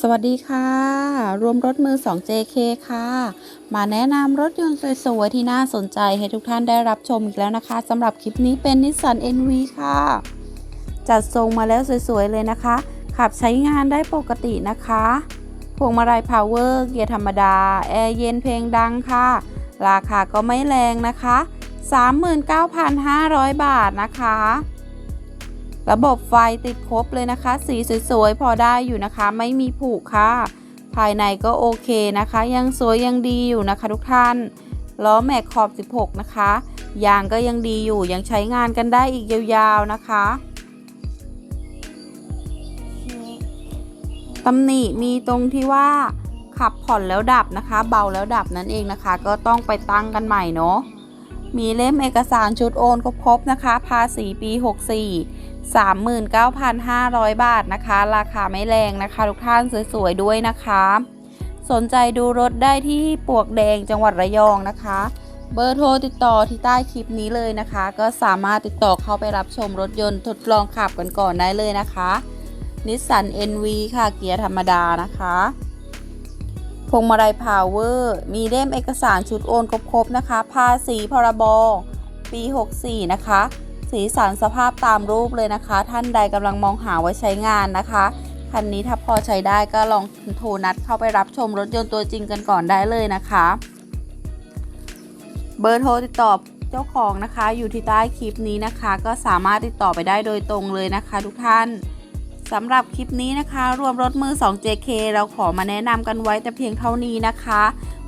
สวัสดีค่ะ รวมรถมือ 2 JK ค่ะ มาแนะนำรถยนต์สวยๆ ที่น่าสนใจให้ทุกท่านได้รับชมอีกแล้วนะคะสำหรับคลิปนี้เป็นนิสสัน NV ค่ะ จัดทรงมาแล้วสวยๆ เลยนะคะ ขับใช้งานได้ปกตินะคะพวงมาลัยพาวเวอร์เกียร์ธรรมดา แอร์เย็นเพลงดังค่ะ ราคาก็ไม่แรงนะคะ 39,500 บาทนะคะ ระบบไฟติดครบเลยนะคะ สีสวยๆ พอได้อยู่นะคะ ไม่มีผุค่ะ ภายในก็โอเคนะคะ ยังสวยยังดีอยู่นะคะ ทุกท่านล้อแม็กขอบ 16 นะคะ ยางก็ยังดีอยู่ยังใช้งานกันได้อีกยาวๆนะคะตำหนิมีตรงที่ว่าขับผ่อนแล้วดับนะคะ เบาแล้วดับนั่นเองนะคะ ก็ต้องไปตั้งกันใหม่เนาะ มีเล่มเอกสารชุดโอนครบนะคะ ภาษีปี 64 39,500 บาทนะคะ ราคาไม่แรงนะคะ ทุกท่านสวยๆด้วยนะคะ สนใจดูรถได้ที่ปวกแดงจังหวัดระยองนะคะ เบอร์โทรติดต่อที่ใต้คลิปนี้เลยนะคะ ก็สามารถติดต่อเข้าไปรับชมรถยนต์ทดลองขับกันก่อนได้เลยนะคะนิสสัน NV ค่ะเกียร์ธรรมดานะคะ พวงมาลัยพาวเวอร์ มีเล่มเอกสารชุดโอนครบๆนะคะ ภาษีพรบปี 64 นะคะ สีสันสภาพตามรูปเลยนะคะ ท่านใดกำลังมองหาไว้ใช้งานนะคะ คันนี้ถ้าพอใช้ได้ก็ลองโทรนัดเข้าไปรับชมรถยนต์ตัวจริงกันก่อนได้เลยนะคะ เบอร์โทรติดต่อเจ้าของนะคะ อยู่ที่ใต้คลิปนี้นะคะ ก็สามารถติดต่อไปได้โดยตรงเลยนะคะ ทุกท่าน สำหรับคลิปนี้นะคะ รวมรถมือ 2 JK เราขอมาแนะนำกันไว้แต่เพียงเท่านี้นะคะ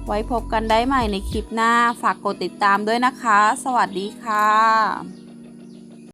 ไว้พบกันได้ใหม่ในคลิปหน้า ฝากกดติดตามด้วยนะคะ สวัสดีค่ะ